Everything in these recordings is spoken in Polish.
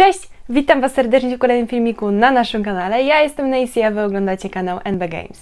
Cześć! Witam Was serdecznie w kolejnym filmiku na naszym kanale. Ja jestem Nacy, a Wy oglądacie kanał NB Games.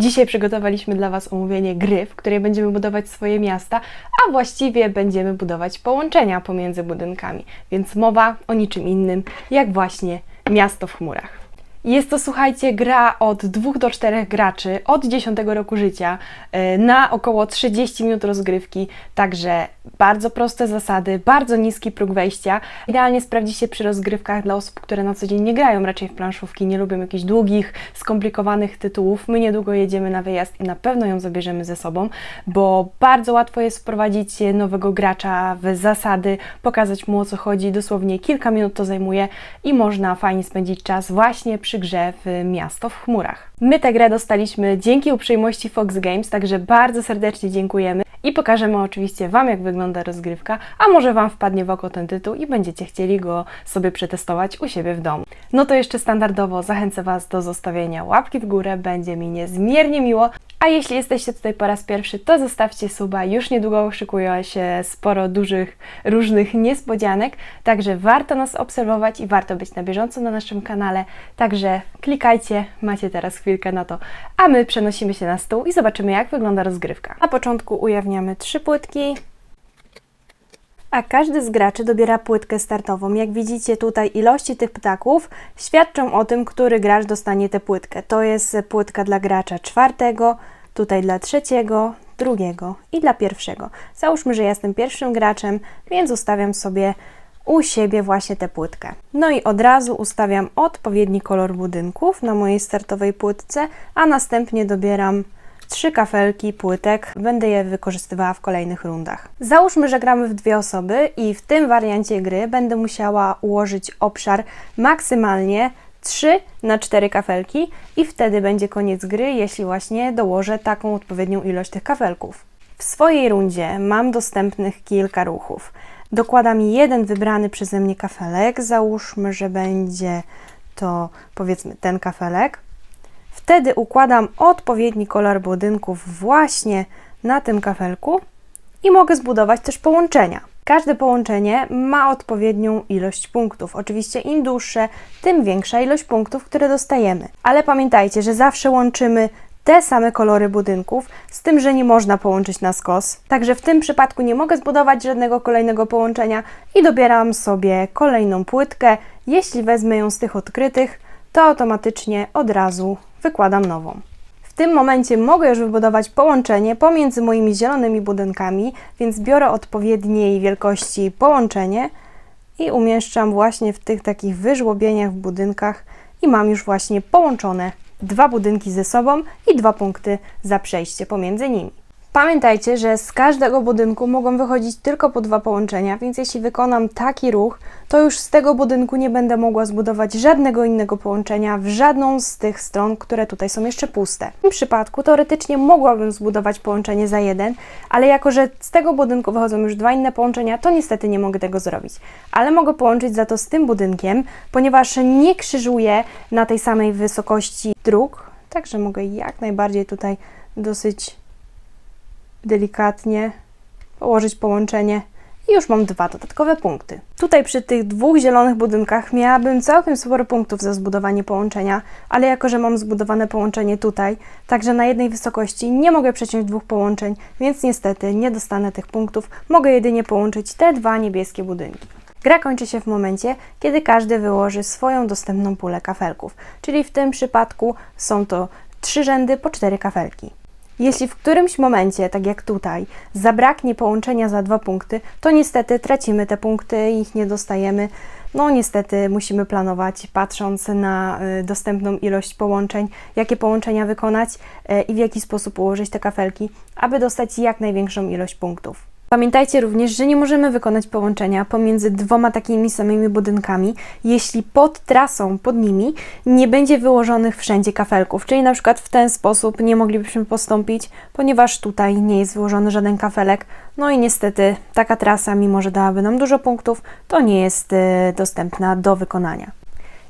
Dzisiaj przygotowaliśmy dla Was omówienie gry, w której będziemy budować swoje miasta, a właściwie będziemy budować połączenia pomiędzy budynkami, więc mowa o niczym innym, jak właśnie miasto w chmurach. Jest to, słuchajcie, gra od 2 do 4 graczy od 10 roku życia yy, na około 30 minut rozgrywki, także bardzo proste zasady, bardzo niski próg wejścia. Idealnie sprawdzi się przy rozgrywkach dla osób, które na co dzień nie grają raczej w planszówki, nie lubią jakichś długich, skomplikowanych tytułów. My niedługo jedziemy na wyjazd i na pewno ją zabierzemy ze sobą, bo bardzo łatwo jest wprowadzić nowego gracza w zasady, pokazać mu o co chodzi, dosłownie kilka minut to zajmuje i można fajnie spędzić czas właśnie przy grze w Miasto w chmurach. My tę grę dostaliśmy dzięki uprzejmości Fox Games, także bardzo serdecznie dziękujemy i pokażemy oczywiście Wam, jak wygląda rozgrywka, a może Wam wpadnie w oko ten tytuł i będziecie chcieli go sobie przetestować u siebie w domu. No to jeszcze standardowo zachęcę Was do zostawienia łapki w górę, będzie mi niezmiernie miło. A jeśli jesteście tutaj po raz pierwszy, to zostawcie suba. Już niedługo szykuje się sporo dużych, różnych niespodzianek, także warto nas obserwować i warto być na bieżąco na naszym kanale. Także klikajcie, macie teraz chwilkę na to, a my przenosimy się na stół i zobaczymy, jak wygląda rozgrywka. Na początku ujawniamy trzy płytki, a każdy z graczy dobiera płytkę startową. Jak widzicie tutaj ilości tych ptaków świadczą o tym, który gracz dostanie tę płytkę. To jest płytka dla gracza czwartego, tutaj dla trzeciego, drugiego i dla pierwszego. Załóżmy, że jestem pierwszym graczem, więc ustawiam sobie u siebie właśnie tę płytkę. No i od razu ustawiam odpowiedni kolor budynków na mojej startowej płytce, a następnie dobieram trzy kafelki płytek. Będę je wykorzystywała w kolejnych rundach. Załóżmy, że gramy w dwie osoby i w tym wariancie gry będę musiała ułożyć obszar maksymalnie 3 na 4 kafelki i wtedy będzie koniec gry, jeśli właśnie dołożę taką odpowiednią ilość tych kafelków. W swojej rundzie mam dostępnych kilka ruchów. Dokładam jeden wybrany przeze mnie kafelek. Załóżmy, że będzie to powiedzmy ten kafelek. Wtedy układam odpowiedni kolor budynków właśnie na tym kafelku i mogę zbudować też połączenia. Każde połączenie ma odpowiednią ilość punktów. Oczywiście im dłuższe, tym większa ilość punktów, które dostajemy. Ale pamiętajcie, że zawsze łączymy te same kolory budynków, z tym, że nie można połączyć na skos. Także w tym przypadku nie mogę zbudować żadnego kolejnego połączenia i dobieram sobie kolejną płytkę. Jeśli wezmę ją z tych odkrytych, to automatycznie od razu wykładam nową. W tym momencie mogę już wybudować połączenie pomiędzy moimi zielonymi budynkami, więc biorę odpowiedniej wielkości połączenie i umieszczam właśnie w tych takich wyżłobieniach w budynkach i mam już właśnie połączone dwa budynki ze sobą i dwa punkty za przejście pomiędzy nimi. Pamiętajcie, że z każdego budynku mogą wychodzić tylko po dwa połączenia, więc jeśli wykonam taki ruch, to już z tego budynku nie będę mogła zbudować żadnego innego połączenia w żadną z tych stron, które tutaj są jeszcze puste. W tym przypadku teoretycznie mogłabym zbudować połączenie za jeden, ale jako, że z tego budynku wychodzą już dwa inne połączenia, to niestety nie mogę tego zrobić. Ale mogę połączyć za to z tym budynkiem, ponieważ nie krzyżuję na tej samej wysokości dróg, także mogę jak najbardziej tutaj dosyć delikatnie położyć połączenie i już mam dwa dodatkowe punkty. Tutaj przy tych dwóch zielonych budynkach miałabym całkiem sporo punktów za zbudowanie połączenia, ale jako, że mam zbudowane połączenie tutaj, także na jednej wysokości nie mogę przeciąć dwóch połączeń, więc niestety nie dostanę tych punktów, mogę jedynie połączyć te dwa niebieskie budynki. Gra kończy się w momencie, kiedy każdy wyłoży swoją dostępną pulę kafelków, czyli w tym przypadku są to trzy rzędy po cztery kafelki. Jeśli w którymś momencie, tak jak tutaj, zabraknie połączenia za dwa punkty, to niestety tracimy te punkty ich nie dostajemy. No niestety musimy planować, patrząc na y, dostępną ilość połączeń, jakie połączenia wykonać y, i w jaki sposób ułożyć te kafelki, aby dostać jak największą ilość punktów. Pamiętajcie również, że nie możemy wykonać połączenia pomiędzy dwoma takimi samymi budynkami, jeśli pod trasą, pod nimi nie będzie wyłożonych wszędzie kafelków. Czyli na przykład w ten sposób nie moglibyśmy postąpić, ponieważ tutaj nie jest wyłożony żaden kafelek. No i niestety taka trasa, mimo że dałaby nam dużo punktów, to nie jest y, dostępna do wykonania.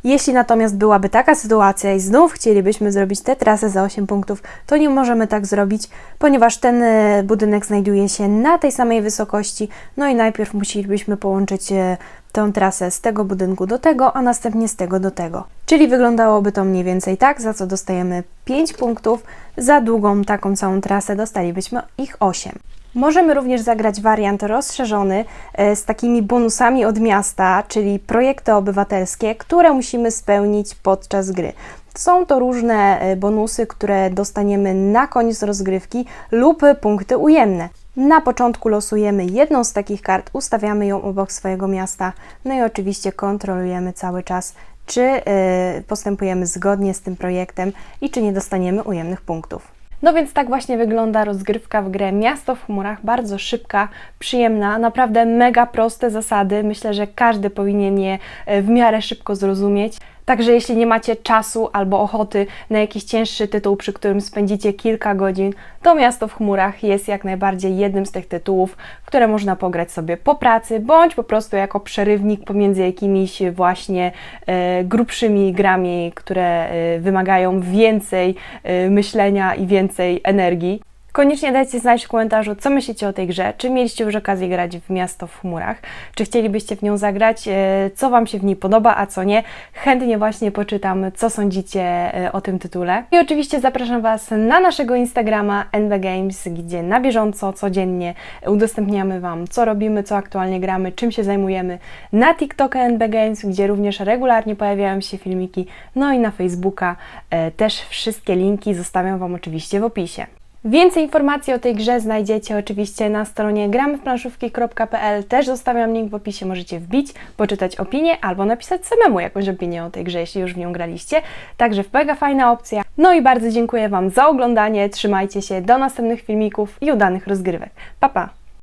Jeśli natomiast byłaby taka sytuacja i znów chcielibyśmy zrobić tę trasę za 8 punktów, to nie możemy tak zrobić, ponieważ ten e, budynek znajduje się na tej samej wysokości, no i najpierw musielibyśmy połączyć e, tę trasę z tego budynku do tego, a następnie z tego do tego. Czyli wyglądałoby to mniej więcej tak, za co dostajemy 5 punktów, za długą taką całą trasę dostalibyśmy ich 8. Możemy również zagrać wariant rozszerzony e, z takimi bonusami od miasta, czyli projekty obywatelskie, które musimy spełnić podczas gry. Są to różne e, bonusy, które dostaniemy na koniec rozgrywki lub punkty ujemne. Na początku losujemy jedną z takich kart, ustawiamy ją obok swojego miasta, no i oczywiście kontrolujemy cały czas, czy e, postępujemy zgodnie z tym projektem i czy nie dostaniemy ujemnych punktów. No więc tak właśnie wygląda rozgrywka w grę Miasto w chmurach. Bardzo szybka, przyjemna, naprawdę mega proste zasady. Myślę, że każdy powinien je e, w miarę szybko zrozumieć. Także jeśli nie macie czasu albo ochoty na jakiś cięższy tytuł, przy którym spędzicie kilka godzin, to Miasto w chmurach jest jak najbardziej jednym z tych tytułów, które można pograć sobie po pracy, bądź po prostu jako przerywnik pomiędzy jakimiś właśnie e, grubszymi grami, które e, wymagają więcej e, myślenia i więcej energii. Koniecznie dajcie znać w komentarzu, co myślicie o tej grze, czy mieliście już okazję grać w Miasto w chmurach, czy chcielibyście w nią zagrać, e, co Wam się w niej podoba, a co nie. Chętnie właśnie poczytam, co sądzicie e, o tym tytule. I oczywiście zapraszam Was na naszego Instagrama NB Games, gdzie na bieżąco, codziennie udostępniamy Wam, co robimy, co aktualnie gramy, czym się zajmujemy. Na TikToka NB Games, gdzie również regularnie pojawiają się filmiki, no i na Facebooka e, też wszystkie linki zostawiam Wam oczywiście w opisie. Więcej informacji o tej grze znajdziecie oczywiście na stronie gramyplanszówki.pl. Też zostawiam link w opisie, możecie wbić, poczytać opinię albo napisać samemu jakąś opinię o tej grze, jeśli już w nią graliście. Także mega fajna opcja. No i bardzo dziękuję Wam za oglądanie, trzymajcie się, do następnych filmików i udanych rozgrywek. Pa, pa!